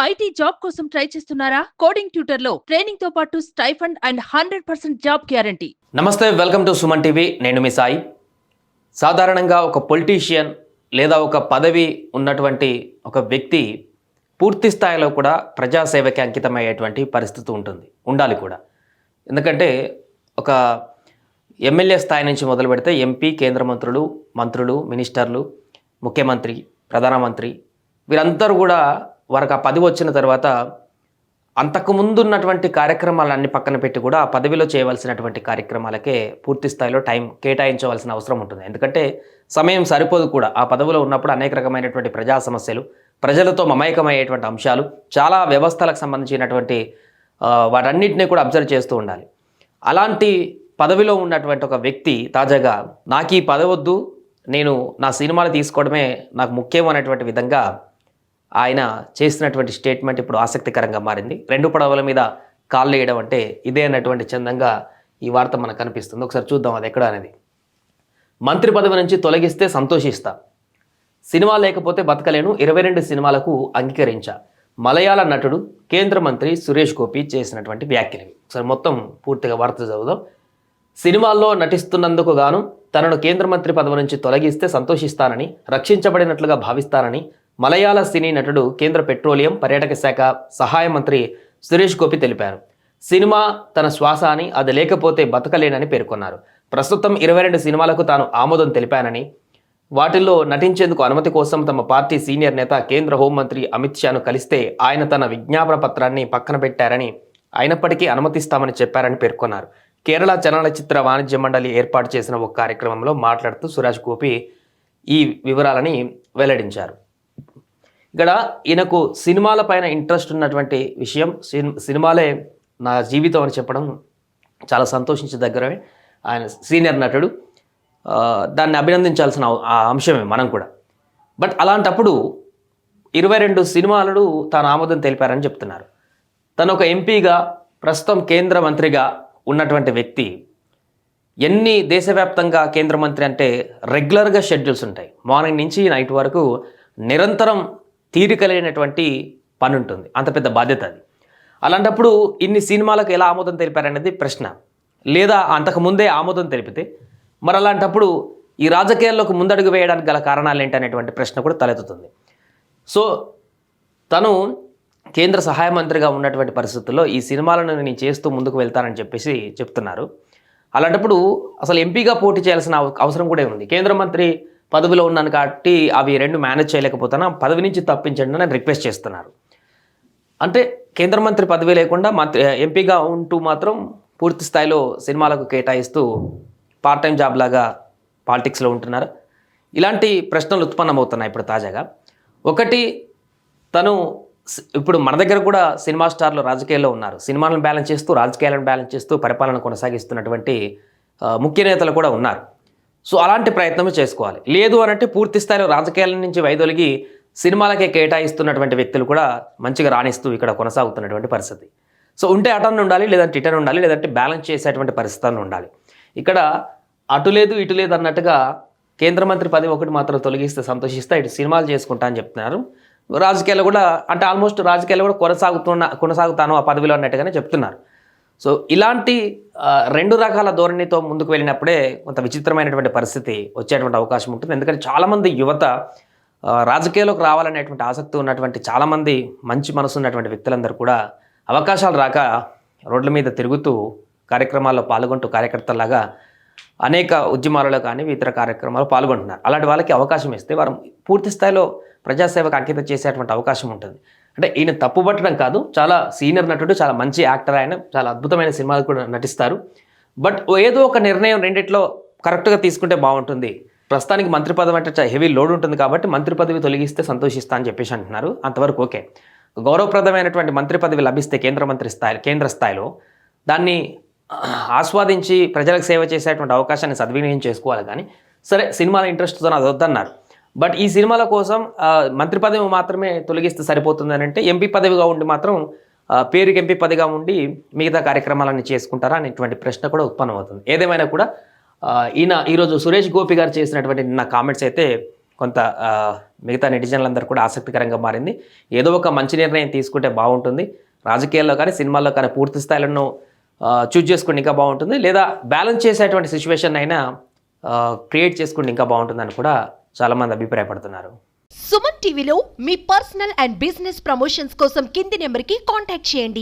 IT job కోసం try చేస్తున్నారా? Coding ట్యూటర్లో ట్రైనింగ్తో పాటు stipend and hundred percent job guarantee. నమస్తే వెల్కమ్ టు సుమన్ టీవీ. నేను మీ సాయి. సాధారణంగా ఒక పొలిటీషియన్ లేదా ఒక పదవి ఉన్నటువంటి ఒక వ్యక్తి పూర్తి స్థాయిలో కూడా ప్రజాసేవకి అంకితమయ్యేటువంటి పరిస్థితి ఉంటుంది. ఉండాలి కూడా. ఎందుకంటే ఒక ఎమ్మెల్యే స్థాయి నుంచి మొదలు పెడితే ఎంపీ కేంద్ర మంత్రులు మంత్రులు మినిస్టర్లు ముఖ్యమంత్రి ప్రధానమంత్రి వీరందరూ కూడా వారికి ఆ పదవి వచ్చిన తర్వాత అంతకుముందు ఉన్నటువంటి కార్యక్రమాలన్నీ పక్కన పెట్టి కూడా ఆ పదవిలో చేయవలసినటువంటి కార్యక్రమాలకే పూర్తి స్థాయిలో టైం కేటాయించవలసిన అవసరం ఉంటుంది. ఎందుకంటే సమయం సరిపోదు కూడా. ఆ పదవిలో ఉన్నప్పుడు అనేక రకమైనటువంటి ప్రజా సమస్యలు ప్రజలతో మమేకమయ్యేటువంటి అంశాలు చాలా వ్యవస్థలకు సంబంధించినటువంటి ఆ, వాటన్నిటిని కూడా అబ్జర్వ్ చేస్తూ ఉండాలి. అలాంటి పదవిలో ఉన్నటువంటి ఒక వ్యక్తి తాజాగా నాకు ఈ పదవద్దు నేను నా సినిమాలు తీసుకోవడమే నాకు ముఖ్యం అనేటువంటి విధంగా ఆయన చేసినటువంటి స్టేట్మెంట్ ఇప్పుడు ఆసక్తికరంగా మారింది. రెండు పడవల మీద కాళ్ళు వేయడం అంటే ఇదే అన్నటువంటి చందంగా ఈ వార్త మనకు కనిపిస్తుంది. ఒకసారి చూద్దాం అది ఎక్కడ అనేది. మంత్రి పదవి నుంచి తొలగిస్తే సంతోషిస్తా. సినిమా లేకపోతే బతకలేను. ఇరవై రెండు సినిమాలకు అంగీకరించా. మలయాళ నటుడు కేంద్ర మంత్రి సురేష్ గోపి చేసినటువంటి వ్యాఖ్యలు ఒకసారి మొత్తం పూర్తిగా వార్త చదువుదాం. సినిమాల్లో నటిస్తున్నందుకు గాను తనను కేంద్ర మంత్రి పదవి నుంచి తొలగిస్తే సంతోషిస్తానని రక్షించబడినట్లుగా భావిస్తానని మలయాళ సినీ నటుడు కేంద్ర పెట్రోలియం పర్యాటక శాఖ సహాయ మంత్రి సురేష్ గోపి తెలిపారు. సినిమా తన శ్వాస అని అది లేకపోతే బతకలేనని పేర్కొన్నారు. ప్రస్తుతం ఇరవై రెండు సినిమాలకు తాను ఆమోదం తెలిపానని వాటిల్లో నటించేందుకు అనుమతి కోసం తమ పార్టీ సీనియర్ నేత కేంద్ర హోంమంత్రి అమిత్ షాను కలిస్తే ఆయన తన విజ్ఞాపన పత్రాన్ని పక్కన పెట్టారని అయినప్పటికీ అనుమతిస్తామని చెప్పారని పేర్కొన్నారు. కేరళ చలనచిత్ర వాణిజ్య మండలి ఏర్పాటు చేసిన ఒక కార్యక్రమంలో మాట్లాడుతూ సురేష్ గోపి ఈ వివరాలని వెల్లడించారు. ఇక్కడ ఈయనకు సినిమాల పైన ఇంట్రెస్ట్ ఉన్నటువంటి విషయం సిన్- సినిమాలే నా జీవితం అని చెప్పడం చాలా సంతోషించదగ్గరమే ఆయన సీనియర్ నటుడు. దాన్ని అభినందించాల్సిన ఆ అంశమే మనం కూడా. బట్ అలాంటప్పుడు ఇరవై రెండు సినిమాలను తాను ఆమోదం తెలిపారని చెప్తున్నారు. తను ఒక ఎంపీగా ప్రస్తుతం కేంద్ర మంత్రిగా ఉన్నటువంటి వ్యక్తి. ఎన్ని దేశవ్యాప్తంగా కేంద్ర మంత్రి అంటే రెగ్యులర్గా షెడ్యూల్స్ ఉంటాయి. మార్నింగ్ నుంచి నైట్ వరకు నిరంతరం తీరిక లేనటువంటి పని ఉంటుంది అంత పెద్ద బాధ్యత అది. అలాంటప్పుడు ఇన్ని సినిమాలకు ఎలా ఆమోదం తెలిపారనేది ప్రశ్న. లేదా అంతకు ముందే ఆమోదం తెలిపితే మరి అలాంటప్పుడు ఈ రాజకీయాల్లోకి ముందడుగు వేయడానికి గల కారణాలు ఏంటి అనేటువంటి ప్రశ్న కూడా తలెత్తుతుంది. సో తను కేంద్ర సహాయ మంత్రిగా ఉన్నటువంటి పరిస్థితుల్లో ఈ సినిమాలను నేను చేస్తూ ముందుకు వెళ్తానని చెప్పేసి చెప్తున్నారు. అలాంటప్పుడు అసలు ఎంపీగా పోటీ చేయాల్సిన అవసరం కూడా ఉంది కేంద్ర మంత్రి పదవిలో ఉన్నాను కాబట్టి అవి రెండు మేనేజ్ చేయలేకపోతున్నా పదవి నుంచి తప్పించండి అని రిక్వెస్ట్ చేస్తున్నారు. అంటే కేంద్ర మంత్రి పదవి లేకుండా మంత్రి ఎంపీగా ఉంటూ మాత్రం పూర్తి స్థాయిలో సినిమాలకు కేటాయిస్తూ పార్ట్ టైం జాబ్ లాగా పాలిటిక్స్లో ఉంటున్నారు. ఇలాంటి ప్రశ్నలు ఉత్పన్నమవుతున్నాయి ఇప్పుడు తాజాగా. ఒకటి తను ఇప్పుడు మన దగ్గర కూడా సినిమా స్టార్లు రాజకీయాల్లో ఉన్నారు. సినిమాలను బ్యాలెన్స్ చేస్తూ రాజకీయాలను బ్యాలెన్స్ చేస్తూ పరిపాలన కొనసాగిస్తున్నటువంటి ముఖ్య నేతలు కూడా ఉన్నారు. సో అలాంటి ప్రయత్నమే చేసుకోవాలి. లేదు అనంటే పూర్తి స్థాయిలో రాజకీయాల నుంచి వైదొలిగి సినిమాలకే కేటాయిస్తున్నటువంటి వ్యక్తులు కూడా మంచిగా రాణిస్తూ ఇక్కడ కొనసాగుతున్నటువంటి పరిస్థితి. సో ఉంటే అటన్ ఉండాలి లేదంటే ఇటన్ ఉండాలి లేదంటే బ్యాలెన్స్ చేసేటువంటి పరిస్థితులను ఉండాలి. ఇక్కడ అటు లేదు ఇటు లేదు అన్నట్టుగా కేంద్ర మంత్రి పదవి ఒకటి మాత్రం తొలగిస్తే సంతోషిస్తే ఇటు సినిమాలు చేసుకుంటా అని చెప్తున్నారు. రాజకీయాలు కూడా అంటే ఆల్మోస్ట్ రాజకీయాలు కూడా కొనసాగుతున్న కొనసాగుతాను ఆ పదవిలో అన్నట్టుగానే చెప్తున్నారు. సో ఇలాంటి రెండు రకాల ధోరణితో ముందుకు వెళ్ళినప్పుడే కొంత విచిత్రమైనటువంటి పరిస్థితి వచ్చేటువంటి అవకాశం ఉంటుంది. ఎందుకంటే చాలామంది యువత రాజకీయాల్లోకి రావాలనేటువంటి ఆసక్తి ఉన్నటువంటి చాలామంది మంచి మనసు ఉన్నటువంటి వ్యక్తులందరూ కూడా అవకాశాలు రాక రోడ్ల మీద తిరుగుతూ కార్యక్రమాల్లో పాల్గొంటూ కార్యకర్తలాగా అనేక ఉద్యమాలలో కానీ ఇతర కార్యక్రమాలు పాల్గొంటున్నారు. అలాంటి వాళ్ళకి అవకాశం ఇస్తే వారు పూర్తి స్థాయిలో ప్రజాసేవకు అంకితం చేసేటువంటి అవకాశం ఉంటుంది. అంటే ఈయన తప్పు పట్టడం కాదు చాలా సీనియర్ నటుడు చాలా మంచి యాక్టర్ ఆయన చాలా అద్భుతమైన సినిమాలు కూడా నటిస్తారు. బట్ ఏదో ఒక నిర్ణయం రెండిట్లో కరెక్ట్గా తీసుకుంటే బాగుంటుంది. ప్రస్తుతానికి మంత్రి పదవి అంటే హెవీ లోడ్ ఉంటుంది కాబట్టి మంత్రి పదవి తొలగిస్తే సంతోషిస్తా అని చెప్పేసి అంటున్నారు. అంతవరకు ఓకే. గౌరవప్రదమైనటువంటి మంత్రి పదవి లభిస్తే కేంద్ర మంత్రి స్థాయి కేంద్ర స్థాయిలో దాన్ని ఆస్వాదించి ప్రజలకు సేవ చేసేటువంటి అవకాశాన్ని సద్వినియోగం చేసుకోవాలి కానీ సరే సినిమాల ఇంట్రెస్ట్తో అది వద్దన్నారు. బట్ ఈ సినిమాల కోసం మంత్రి పదవి మాత్రమే తొలగిస్తే సరిపోతుందని అంటే ఎంపీ పదవిగా ఉండి మాత్రం పేరుకి ఎంపీ పదవిగా ఉండి మిగతా కార్యక్రమాలన్నీ చేసుకుంటారా అనేటువంటి ప్రశ్న కూడా ఉత్పన్నమవుతుంది. ఏదేమైనా కూడా ఈయన ఈరోజు సురేష్ గోపి గారు చేసినటువంటి నిన్న కామెంట్స్ అయితే కొంత మిగతా నెటిజన్లందరూ కూడా ఆసక్తికరంగా మారింది. ఏదో ఒక మంచి నిర్ణయం తీసుకుంటే బాగుంటుంది. రాజకీయాల్లో కానీ సినిమాల్లో కానీ పూర్తి స్థాయిలను చూజ్ చేసుకుంటే ఇంకా బాగుంటుంది. లేదా బ్యాలెన్స్ చేసేటువంటి సిచ్యువేషన్ అయినా క్రియేట్ చేసుకుంటే ఇంకా బాగుంటుందని కూడా చాలా మంది అభిప్రాయపడుతున్నారు. సుమన్ టీవీలో మీ పర్సనల్ అండ్ బిజినెస్ ప్రమోషన్స్ కోసం కింది నెంబర్కి కాంటాక్ట్ చేయండి.